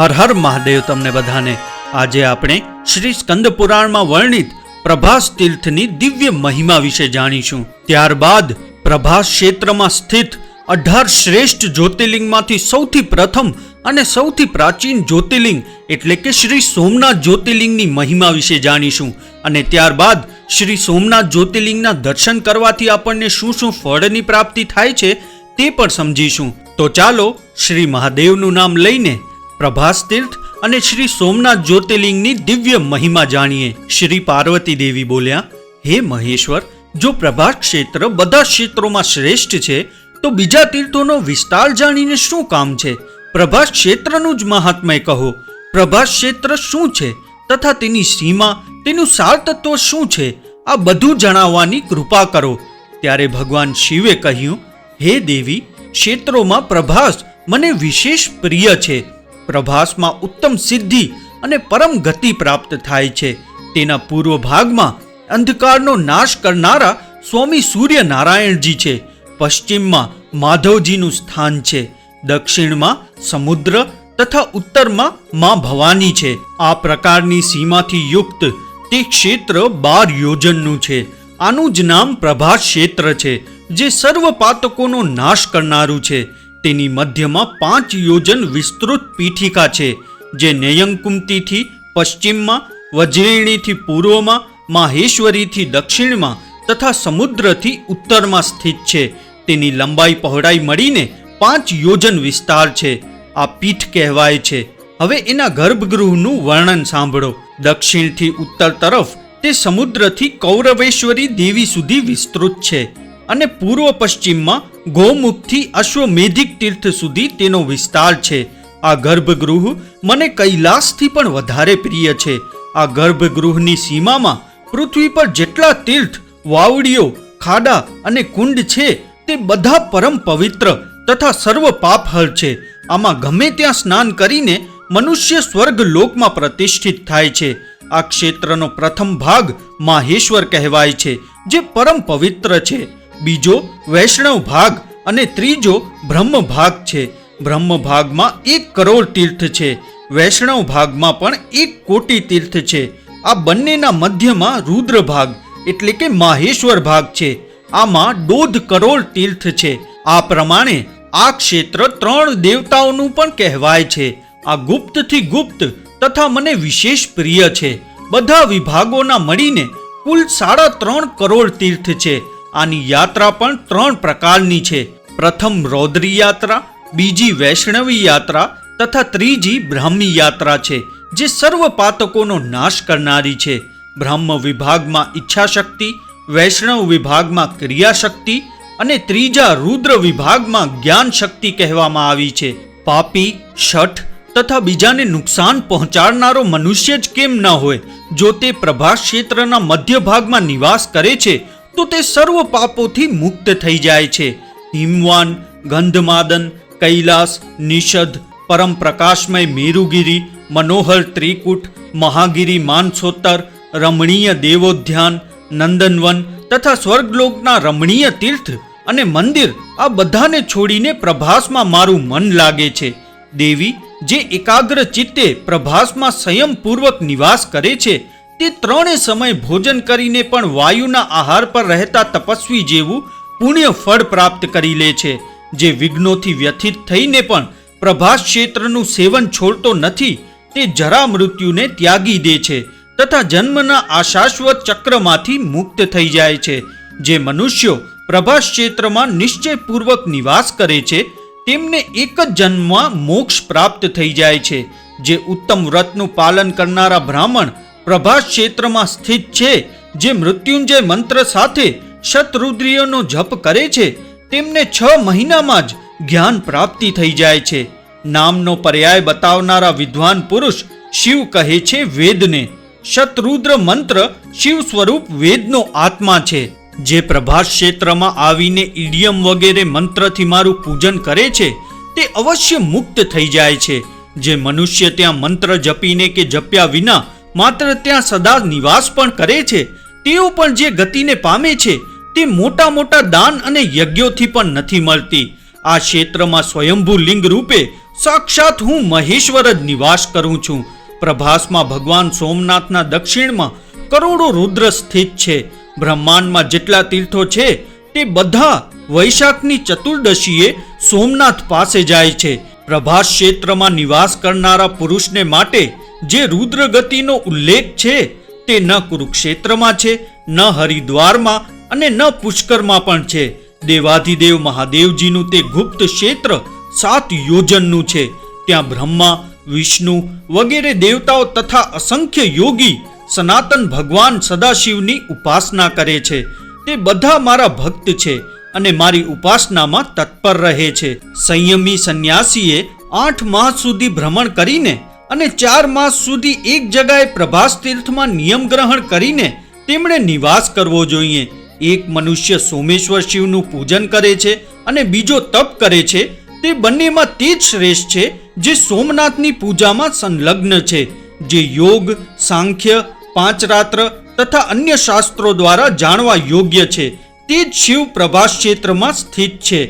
હર હર મહાદેવ તમને બધાને. આજે આપણે શ્રી સ્કંદ પુરાણમાં વર્ણિત પ્રભાસ તીર્થની દિવ્ય મહિમા વિશે જાણીશું. ત્યારબાદ પ્રભાસ ક્ષેત્રમાં સ્થિત અઢાર શ્રેષ્ઠ જ્યોતિર્લિંગમાંથી સૌથી પ્રથમ અને સૌથી પ્રાચીન જ્યોતિર્લિંગ એટલે કે શ્રી સોમનાથ જ્યોતિર્લિંગની મહિમા વિશે જાણીશું. અને ત્યારબાદ શ્રી સોમનાથ જ્યોતિર્લિંગના દર્શન કરવાથી આપણને શું શું ફળની પ્રાપ્તિ થાય છે તે પણ સમજીશું. તો ચાલો શ્રી મહાદેવનું નામ લઈને પ્રભાસ તીર્થ અને શ્રી સોમનાથ જ્યોતિર્લિંગની દિવ્ય મહિમા જાણીએ. શ્રી પાર્વતી દેવી બોલ્યા, હે મહેશ્વર, જો પ્રભાસ ક્ષેત્ર બધા ક્ષેત્રોમાં શ્રેષ્ઠ છે, તો બીજા તીર્થોનો વિસ્તાર જાણીને શું કામ છે? પ્રભાસ ક્ષેત્રનું જ મહાત્મય કહો. પ્રભાસ ક્ષેત્ર શું છે? તથા તેની સીમા, તેનું સાર તત્વ શું છે? આ બધું જણાવવાની કૃપા કરો. ત્યારે ભગવાન શિવે કહ્યું, હે દેવી, ક્ષેત્રોમાં પ્રભાસ મને વિશેષ પ્રિય છે. પ્રભાસમાં ઉત્તમ સિદ્ધિ અને પરમ ગતિ પ્રાપ્ત થાય છે. તેના પૂર્વ ભાગમાં અંધકારનો નાશ કરનારા સ્વામી સૂર્ય નારાયણજી છે. પશ્ચિમમાં માધવજીનું સ્થાન છે. દક્ષિણમાં સમુદ્ર તથા ઉત્તરમાં માં ભવાની છે. આ પ્રકારની સીમાથી યુક્ત તે ક્ષેત્ર બાર યોજનનું છે. આનું જ નામ પ્રભાસ ક્ષેત્ર છે, જે સર્વ પાતકોનો નાશ કરનારું છે. તેની મધ્યમાં પાંચ યોજન વિસ્તૃત પીઠિકા છે, જે નેયંકુમતીથી પશ્ચિમમાં, વજ્રેણીથી પૂર્વમાં, માહેશ્વરીથી દક્ષિણમાં તથા સમુદ્રથી ઉત્તરમાં સ્થિત છે. તેની લંબાઈ પહોળાઈ મળીને પાંચ યોજન વિસ્તાર છે. આ પીઠ કહેવાય છે. હવે એના ગર્ભગૃહનું વર્ણન સાંભળો. દક્ષિણથી ઉત્તર તરફ તે સમુદ્રથી કૌરવેશ્વરી દેવી સુધી વિસ્તૃત છે. અને પૂર્વ પશ્ચિમમાં ગૌમુખથી અશ્વમેધિક તીર્થ સુધી તેનો વિસ્તાર છે. આ ગર્ભગૃહ મને કૈલાસથી પણ વધારે પ્રિય છે. આ ગર્ભગૃહની સીમામાં પૃથ્વી પર જેટલા તીર્થ, વાવડીઓ, ખાડા અને કુંડ છે તે બધા પરમ પવિત્ર તથા સર્વ પાપહર છે. આમાં ગમે ત્યાં સ્નાન કરીને મનુષ્ય સ્વર્ગ લોકમાં પ્રતિષ્ઠિત થાય છે. આ ક્ષેત્રનો પ્રથમ ભાગ માહેશ્વર કહેવાય છે, જે પરમ પવિત્ર છે. બીજો વૈષ્ણવ ભાગ અને ત્રીજો બ્રહ્મ ભાગ છે. બ્રહ્મ ભાગમાં એક કરોડ તીર્થ છે. વૈષ્ણવ ભાગમાં પણ એક કોટી તીર્થ છે. આ બંનેના મધ્યમાં રુદ્ર ભાગ એટલે કે માહેશ્વર ભાગ છે. આમાં દોઢ કરોડ તીર્થ છે. આ પ્રમાણે આ ક્ષેત્ર ત્રણ દેવતાઓનું પણ કહેવાય છે. આ ગુપ્તથી ગુપ્ત તથા મને વિશેષ પ્રિય છે. બધા વિભાગોના મળીને કુલ સાડા ત્રણ કરોડ તીર્થ છે. આની યાત્રા પણ ત્રણ પ્રકારની છે. પ્રથમ રૌદ્રી યાત્રા બીજી વૈષ્ણવી યાત્રા તથા ત્રીજી બ્રાહ્મી યાત્રા છે, જે સર્વ પાતકોનો નાશ કરનારી છે. બ્રહ્મ વિભાગમાં ઈચ્છાશક્તિ, વૈષ્ણવ વિભાગમાં ક્રિયાશક્તિ અને ત્રીજા રુદ્ર વિભાગમાં જ્ઞાન શક્તિ કહેવામાં આવી છે. પાપી, શઠ તથા બીજાને નુકસાન પહોંચાડનારો મનુષ્ય જ કેમ ન હોય? જો તે પ્રભાસ ક્ષેત્રના મધ્ય ભાગમાં નિવાસ કરે છે તો તે સર્વ પાપોથી મુક્ત થઈ જાય છે. હિમવાન, ગંધમાદન, કૈલાસ, નિષદ પરમ પ્રકાશમય મેરુગીરી, મનોહર ત્રિકૂટ, મહાગીરી માનસોત્તર, રમણીય દેવોદ્યાન, નંદનવન તથા સ્વર્ગલોકના રમણીય તીર્થ અને મંદિર આ બધાને છોડીને પ્રભાસમાં મારું મન લાગે છે. દેવી, જે એકાગ્ર ચિત્તે પ્રભાસમાં સંયમપૂર્વક નિવાસ કરે છે તે ત્રણે સમય ભોજન કરીને પણ વાયુના આહાર પર રહેતા તપસ્વી જેવું પુણ્ય ફળ પ્રાપ્ત કરી લે છે, જે વિઘ્નોથી વ્યથિત થઈને પણ પ્રભાસ ક્ષેત્રનું સેવન છોડતો નથી, તે જરા મૃત્યુને ત્યાગી દે છે, તથા જન્મના આશાશ્વત ચક્રમાંથી મુક્ત થઈ જાય છે, જે મનુષ્યો પ્રભાસ ક્ષેત્રમાં નિશ્ચયપૂર્વક નિવાસ કરે છે, તેમને એક જ જન્મમાં મોક્ષ પ્રાપ્ત થઈ જાય છે, જે ઉત્તમ વ્રતનું પાલન કરનારા બ્રાહ્મણ પ્રભાસ ક્ષેત્રમાં સ્થિત છે, જે મૃત્યુંજય મંત્ર સાથે શતરુદ્રિયનો જપ કરે છે. તેમને છ મહિનામાં જ જ્ઞાન પ્રાપ્તિ થઈ જાય છે. નામનો પર્યાય બતાવનારા વિદ્વાન પુરુષ શિવ કહે છે વેદને. શતરુદ્ર મંત્ર શિવ સ્વરૂપ વેદનો આત્મા છે. જે પ્રભાસ ક્ષેત્રમાં આવીને ઈડિયમ વગેરે મંત્રથી મારું પૂજન કરે છે, તે અવશ્ય મુક્ત થઈ જાય છે. જે મનુષ્ય ત્યાં મંત્ર જપીને કે જપ્યા વિના માત્ર ત્યાં સદા નિવાસ પણ કરે છે. તેઓ પણ જે ગતિને પામે છે, તે મોટા મોટા દાન અને યજ્ઞોથી પણ નથી મળતી. આ ક્ષેત્રમાં સ્વયંભૂ લિંગ રૂપે સાક્ષાત હું મહેશ્વર જ નિવાસ કરું છું. પ્રભાસમાં ભગવાન સોમનાથના દક્ષિણમાં કરોડો રુદ્ર સ્થિત છે. બ્રહ્માંડમાં જેટલા તીર્થો છે, તે બધા વૈશાખની ચતુર્દશીએ સોમનાથ પાસે જાય છે. પ્રભાસ ક્ષેત્રમાં નિવાસ કરનારા પુરુષને માટે જે રુદ્ર ગતિનો ઉલ્લેખ છે તે ન કુરુક્ષેત્રમાં છે, ન હરિદ્વારમાં અને ન પુષ્કરમાં પણ છે. દેવાધિદેવ મહાદેવજીનું તે ગુપ્ત ક્ષેત્ર સાત યોજનનું છે. ત્યાં બ્રહ્મા, વિષ્ણુ વગેરે દેવતાઓ તથા અસંખ્ય યોગી સનાતન ભગવાન સદાશિવની ઉપાસના કરે છે. તે બધા મારા ભક્ત છે અને મારી ઉપાસનામાં તત્પર રહે છે. સંયમી સંન્યાસીએ આઠ માસ સુધી ભ્રમણ કરીને અને ચાર માસ સુધી એક જગાએ પ્રભાસ તીર્થમાં નિયમ ગ્રહણ કરીને તેમણે નિવાસ કરવો જોઈએ. એક મનુષ્ય સોમેશ્વર શિવનું પૂજન કરે છે અને બીજો તપ કરે છે, તે બંનેમાં તે જ શ્રેષ્ઠ છે જે સોમનાથની પૂજામાં સંલગ્ન છે, જે યોગ, સાંખ્ય પાંચ રાત્ર તથા અન્ય શાસ્ત્રો દ્વારા જાણવા યોગ્ય છે. તે જ શિવ પ્રભાસ ક્ષેત્રમાં સ્થિત છે.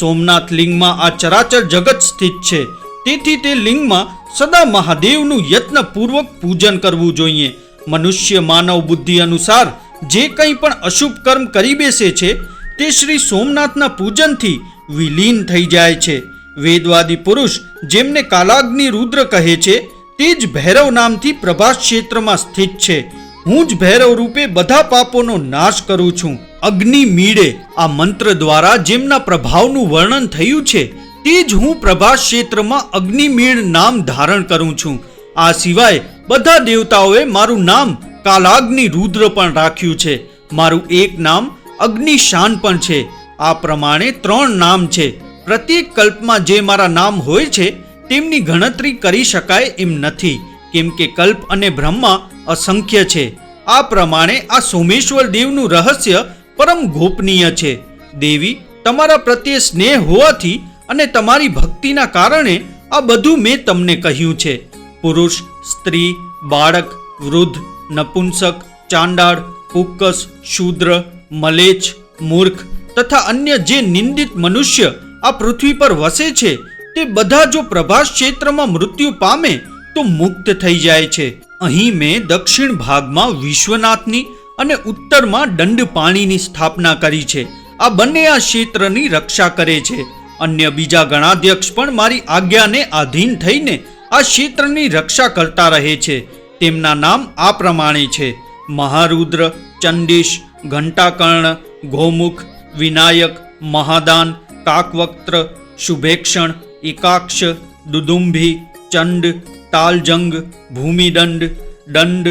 સોમનાથ લિંગમાં આ ચરાચર જગત સ્થિત છે. તેથી તે લિંગમાં સદા મહાદેવનું યત્નપૂર્વક પૂજન કરવું જોઈએ. મનુષ્ય માનવ બુદ્ધિ અનુસાર જે કંઈ પણ અશુભ કર્મ કરી બેસે છે, તે શ્રી સોમનાથના પૂજનથી વિલીન થઈ જાય છે. વેદવાદી પુરુષ જેમને કાલાગ્નિ રુદ્ર કહે છે, તે જ ભૈરવ નામથી પ્રભાસ ક્ષેત્રમાં સ્થિત છે. હું જ ભૈરવ રૂપે બધા પાપોનો નાશ કરું છું. અગ્નિ મીડે આ મંત્ર દ્વારા જેમના પ્રભાવનું વર્ણન થયું છે તે જ હું પ્રભાસ ક્ષેત્રમાં અગ્નિમીળ નામ ધારણ કરું છું. આ સિવાય બધા દેવતાઓએ મારું નામ કાલાગ્નિ રુદ્ર પણ રાખ્યું છે. મારું એક નામ અગ્નિશાન પણ છે. આ પ્રમાણે ત્રણ નામ છે. પ્રત્યેક કલ્પમાં જે મારા નામ હોય છે, તેમની ગણતરી કરી શકાય એમ નથી. કેમ કે કલ્પ અને બ્રહ્મા અસંખ્ય છે. આ પ્રમાણે આ સોમેશ્વર દેવનું રહસ્ય પરમ ગોપનીય છે. દેવી, તમારા પ્રત્યે સ્નેહ હોવાથી અને તમારી ભક્તિના કારણે આ બધું મેં તમને કહ્યું છે. પુરુષ, સ્ત્રી, બાળક, વૃદ્ધ, નપુંસક, ચાંડાળ પુક્કસ શૂદ્ર મલેચ મૂર્ખ તથા અન્ય જે નિંદિત મનુષ્ય આ પૃથ્વી પર વસે છે, તે બધા જો પ્રભાસ ક્ષેત્રમાં મૃત્યુ પામે, તો મુક્ત થઈ જાય છે. અહીં મેં દક્ષિણ ભાગમાં વિશ્વનાથની અને ઉત્તરમાં દંડ પાણીની સ્થાપના કરી છે. આ બંને આ ક્ષેત્રની રક્ષા કરે છે. અન્ય બીજા ગણાધ્યક્ષ પણ મારી આજ્ઞાને આધીન થઈને આ ક્ષેત્રની રક્ષા કરતા રહે છે. તેમના નામ આ પ્રમાણે છે. મહારુદ્ર, ચંડીશ, ઘંટાકર્ણ, ગોમુખ, વિનાયક, મહાદાન, કાકવક્ત્ર, શુભેક્ષણ, એકાક્ષ, દુદુંભી, ચંડ, તાલજંગ, ભૂમિદંડ, દંડ,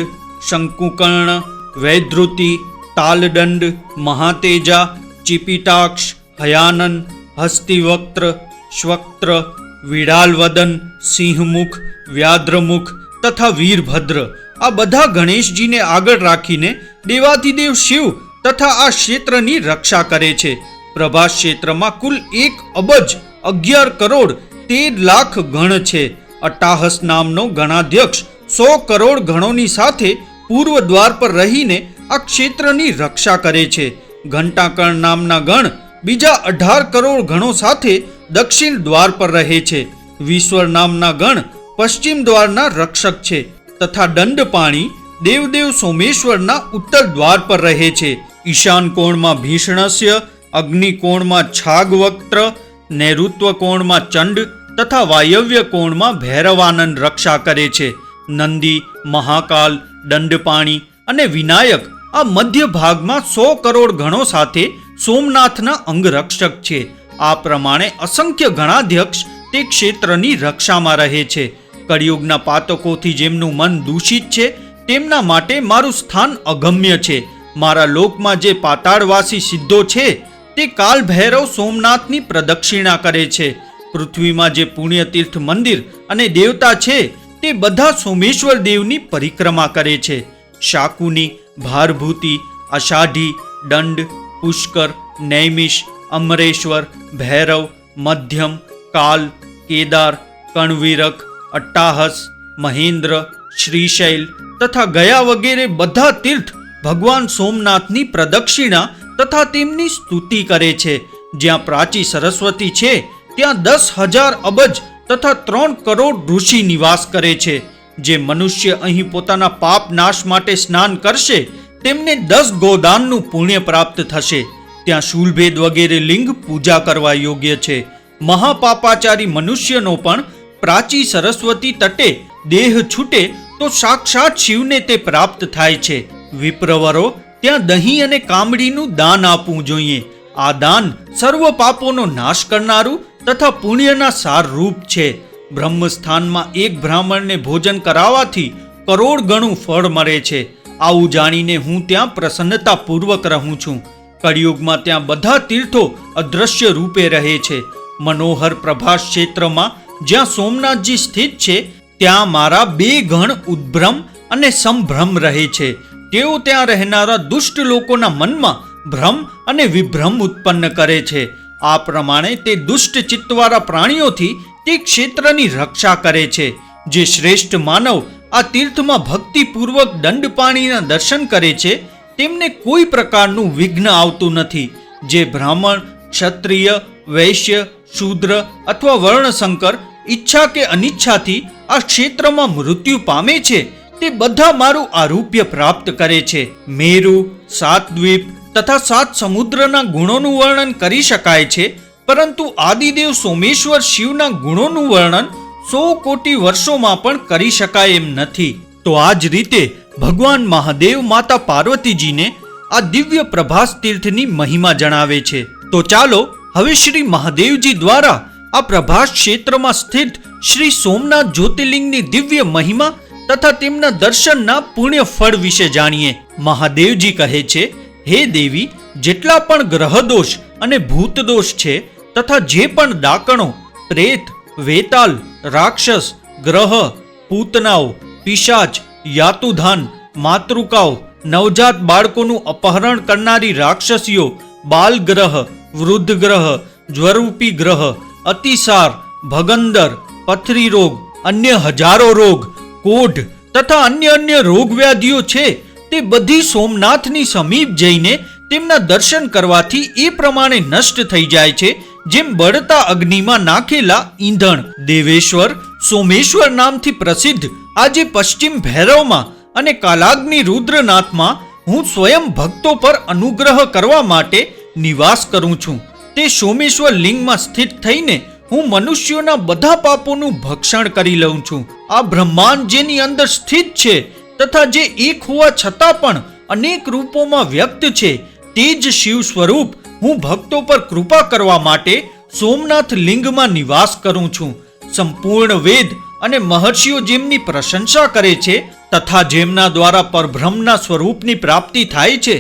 શંકુકર્ણ વૈધૃતિ તાલદંડ, મહાતેજા, ચિપિટાક્ષ હયાનન હસ્તિવક્ત્ર, શ્વક્ત્ર, વિડાલવદન, સિંહમુખ, વ્યાદ્રમુખ તથા વીરભદ્ર. આ બધા ગણેશજીને આગળ રાખીને દેવાધિદેવ શિવ તથા આ ક્ષેત્રની રક્ષા કરે છે. પ્રભાસ ક્ષેત્રમાં કુલ એક અબજ અગિયાર કરોડ તેર લાખ ગણ છે. અટ્ટાહસ નામનો ગણાધ્યક્ષ સો કરોડ ગણોની સાથે પૂર્વ દ્વાર પર રહીને આ ક્ષેત્રની રક્ષા કરે છે. ઘંટાકર્ણ નામના ગણ બીજા અઢાર કરોડ ગણો સાથે દક્ષિણ દ્વાર પર રહે છે. વિશ્વર નામના ગણ પશ્ચિમ દ્વારના રક્ષક છે તથા દંડ પાણી દેવદેવ સોમેશ્વરના ઉત્તર દ્વાર પર રહે છે. ઈશાન કોણમાં ભીષણસ્ય, અગ્નિ કોણમાં છાગવક્ત્ર, નૈઋત્વ કોણમાં ચંડ તથા વાયવ્ય કોણમાં ભૈરવાનંદ રક્ષા કરે છે. નંદી, મહાકાલ, દંડપાણી અને વિનાયક આ મધ્ય ભાગમાં સો કરોડ ગણો સાથે સોમનાથના અંગરક્ષક છે. આ પ્રમાણે અસંખ્ય ગણાધ્યક્ષ તે ક્ષેત્રની રક્ષામાં રહે છે. કળિયુગના પાતકોથી જેમનું મન દૂષિત છે, તેમના માટે મારું સ્થાન અગમ્ય છે. મારા લોકમાં જે પાતાળવાસી સિદ્ધો છે, તે કાલ ભૈરવ સોમનાથની પ્રદક્ષિણા કરે છે. પૃથ્વીમાં જે પુણ્યતીર્થ મંદિર અને દેવતા છે, તે બધા સોમેશ્વર દેવની પરિક્રમા કરે છે. શાકુની, ભારભૂતિ, અષાઢી, દંડ પુષ્કર, નૈમિષ, અમરેશ્વર, ભૈરવ, મધ્યમ, કાલ, કેદાર, કણવીરક, અટ્ટાહસ, મહેન્દ્ર, શ્રીશૈલ તથા ગયા વગેરે બધા તીર્થ ભગવાન સોમનાથની પ્રદક્ષિણા તથા તેમની સ્તુતિ કરે છે. જ્યાં પ્રાચી સરસ્વતી છે, ત્યાં દસ હજાર અબજ તથા ત્રણ કરોડ ઋષિ નિવાસ કરે છે. જે મનુષ્ય અહીં પોતાના પાપ નાશ માટે સ્નાન કરશે તેમને દસ ગોદાનનું પુણ્ય પ્રાપ્ત થશે. ત્યાં શૂલભેદ વગેરે લિંગ પૂજા કરવા યોગ્ય છે. મહાપાપાચારી મનુષ્યનો પણ પ્રાચી સરસ્વતી તટે દેહ છૂટે તો સાક્ષાત શિવને તે પ્રાપ્ત થાય છે. વિપ્રવરો, ત્યાં દહીં અને કામડીનું દાન આપવું જોઈએ. આ દાન સર્વ પાપોનો નાશ કરનારું તથા પુણ્યના સાર રૂપ છે. બ્રહ્મસ્થાનમાં એક બ્રાહ્મણને ભોજન કરાવવાથી કરોડ ગણું ફળ મળે છે. આવું જાણીને હું ત્યાં પ્રસન્નતાપૂર્વક રહું છું. કળિયુગમાં ત્યાં બધા તીર્થો અદ્રશ્ય રૂપે રહે છે. મનોહર પ્રભાસ ક્ષેત્રમાં જ્યાં સોમનાથજી સ્થિત છે, ત્યાં મારા બે ગણ ઉદ્ભ્રમ અને સંભ્રમ રહે છે. તેઓ ત્યાં રહેનારા દુષ્ટ લોકોના મનમાં ભ્રમ અને વિભ્રમ ઉત્પન્ન કરે છે. આ પ્રમાણે તે દુષ્ટ ચિત્તવાળા પ્રાણીઓથી તે ક્ષેત્રની રક્ષા કરે છે. જે શ્રેષ્ઠ માનવ આ તીર્થમાં ભક્તિપૂર્વક દંડપાણીના દર્શન કરે છે, તેમને કોઈ પ્રકારનું વિઘ્ન આવતું નથી. જે બ્રાહ્મણ, ક્ષત્રિય, વૈશ્ય, શૂદ્ર અથવા વર્ણશંકર ઈચ્છા કે અનિચ્છાથી આ ક્ષેત્રમાં મૃત્યુ પામે છે, તે બધા મારું આરૂપ્ય પ્રાપ્ત કરે છે. મેરુ સાત દ્વીપ તથા સાત સમુદ્રના ગુણોનું વર્ણન કરી શકાય છે, પરંતુ આદિદેવ સોમેશ્વર શિવના ગુણોનું વર્ણન સો કોટી વર્ષોમાં પણ કરી શકાય એમ નથી. તો આ જ રીતે ભગવાન મહાદેવ માતા પાર્વતીજીને આ દિવ્ય પ્રભાસ તીર્થની મહિમા જણાવે છે. તો ચાલો, હવે શ્રી મહાદેવજી દ્વારા આ પ્રભાસ ક્ષેત્રમાં સ્થિત શ્રી સોમનાથ જ્યોતિર્લિંગની દિવ્ય મહિમા તથા તેમના દર્શનના પુણ્ય ફળ વિશે જાણીએ. મહાદેવજી કહે છે, હે દેવી, જેટલા પણ ગ્રહદોષ અને ભૂતદોષ છે તથા જે પણ દાકણો પ્રેત, વેતાલ રાક્ષસ, ગ્રહ, પૂતનાઓ, પિશાચ, યાતુધાન, માતૃકાઓ, નવજાત બાળકોનું અપહરણ કરનારી રાક્ષસીઓ, બાલગ્રહ વૃદ્ધ ગ્રહ જ્વરૂપી ગ્રહ, અતિસાર, ભગંદર, પથરી રોગ, અન્ય હજારો રોગ, કોઢ તથા અન્ય અન્ય રોગ વ્યાધિઓ છે. તે બધી સોમનાથની સમીપ જઈને તેમના દર્શન કરવાથી એ પ્રમાણે નષ્ટ થઈ જાય છે. જેમ બળતા અગ્નિમાં નાખેલા ઈંધણ. દેવેશ્વર, સોમેશ્વર નામથી પ્રસિદ્ધ, આજે પશ્ચિમ ભૈરવમાં અને કાલાગ્નિ રુદ્રનાથમાં હું સ્વયં ભક્તો પર અનુગ્રહ કરવા માટે નિવાસ કરું છું. તે સોમેશ્વર લિંગમાં સ્થિત થઈને હું મનુષ્યોના બધા પાપોનું ભક્ષણ કરી લઉં છું. આ બ્રહ્માંડ જેની અંદર સ્થિત છે તથા જે એક હોવા છતાં પણ અનેક રૂપોમાં વ્યક્ત છે તે જ શિવ સ્વરૂપ હું ભક્તો પર કૃપા કરવા માટે સોમનાથ લિંગમાં નિવાસ કરું છું. સંપૂર્ણ વેદ અને મહર્ષિઓ જેમની પ્રશંસા કરે છે તથા જેમના દ્વારા પરબ્રહ્મના સ્વરૂપની પ્રાપ્તિ થાય છે,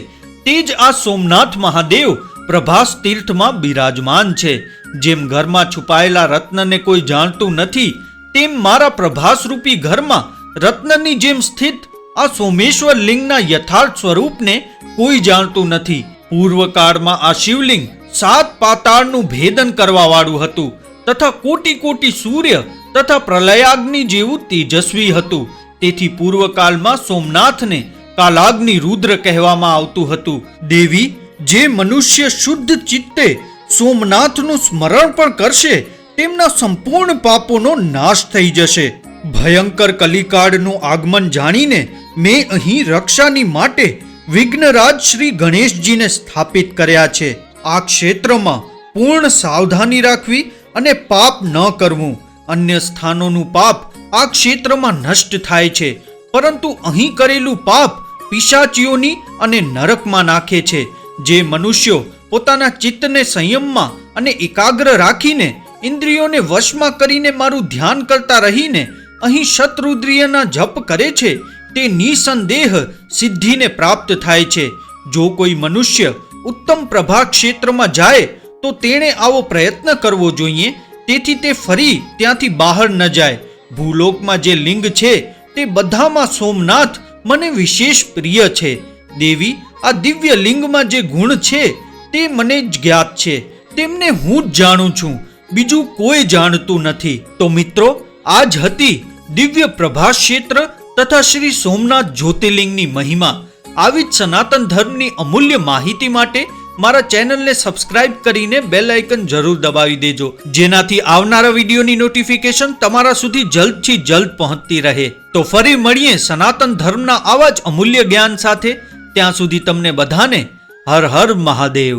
તે જ આ સોમનાથ મહાદેવ પ્રભાસ તીર્થમાં બિરાજમાન છે. જેમ ઘરમાં છુપાયેલા રત્નને કોઈ જાણતું નથી, તેમ મારા પ્રભાસરૂપી ઘરમાં રત્નની જેમ સ્થિત આ સોમેશ્વર લિંગના યથાર્થ સ્વરૂપને કોઈ જાણતું નથી. પૂર્વકાળમાં આ શિવલિંગ સાત પાતાળનું ભેદન કરવા વાળું હતું તથા કોટી કોટી સૂર્ય તથા પ્રલયાગ્નિ જેવું તેજસ્વી હતું. તેથી પૂર્વકાળમાં સોમનાથને કાલાગ્નિ રુદ્ર કહેવામાં આવતું હતું. દેવી, જે મનુષ્ય શુદ્ધ ચિત્તે સોમનાથનું સ્મરણ પણ કરશે, તેમના સંપૂર્ણ પાપોનો નાશ થઈ જશે. ભયંકર કલિકાળનું આગમન જાણીને મેં અહીં રક્ષાની માટે વિઘ્નરાજ શ્રી ગણેશજીને સ્થાપિત કર્યા છે. આ ક્ષેત્રમાં પૂર્ણ સાવધાની રાખવી અને પાપ ન કરવું. અન્ય સ્થાનોનું પાપ આ ક્ષેત્રમાં નષ્ટ થાય છે. પરંતુ અહીં કરેલું પાપ પિશાચીઓની અને નરકમાં નાખે છે. જે મનુષ્યો પોતાના ચિત્તને સંયમમાં અને એકાગ્ર રાખીને ઇન્દ્રિયોને વશમાં કરીને મારું ધ્યાન કરતા રહીને અહીં શત્રુદ્રિયના જપ કરે છે, તે નિસંદેહ સિદ્ધિને પ્રાપ્ત થાય છે. જો કોઈ મનુષ્ય ઉત્તમ પ્રભા ક્ષેત્રમાં જાય, તો તેણે આવો પ્રયત્ન કરવો જોઈએ. તેથી તે ફરી ત્યાંથી બહાર ન જાય. ભૂલોકમાં જે લિંગ છે, તે બધામાં સોમનાથ મને વિશેષ પ્રિય છે. દેવી, આ દિવ્ય લિંગમાં જે ગુણ છે, તે મને જ જ્ઞાત છે. તેમને હું જ જાણું છું. બીજું કોઈ જાણતું નથી. તો મિત્રો આ જ હતી દિવ્ય પ્રભા ક્ષેત્ર તથા શ્રી સોમનાથ જ્યોતિર્લિંગની મહિમા. આવી જ સનાતન ધર્મની અમૂલ્ય માહિતી માટે મારા ચેનલને સબસ્ક્રાઇબ કરીને બેલ આઇકન જરૂર દબાવી દેજો. જેનાથી આવનારા વિડીયોની નોટિફિકેશન તમારા સુધી જલ્દથી જલ્દ પહોંચતી રહે. તો ફરી મળીએ સનાતન ધર્મના આવા જ અમૂલ્ય જ્ઞાન સાથે. ત્યાં સુધી તમને બધાને હર હર મહાદેવ.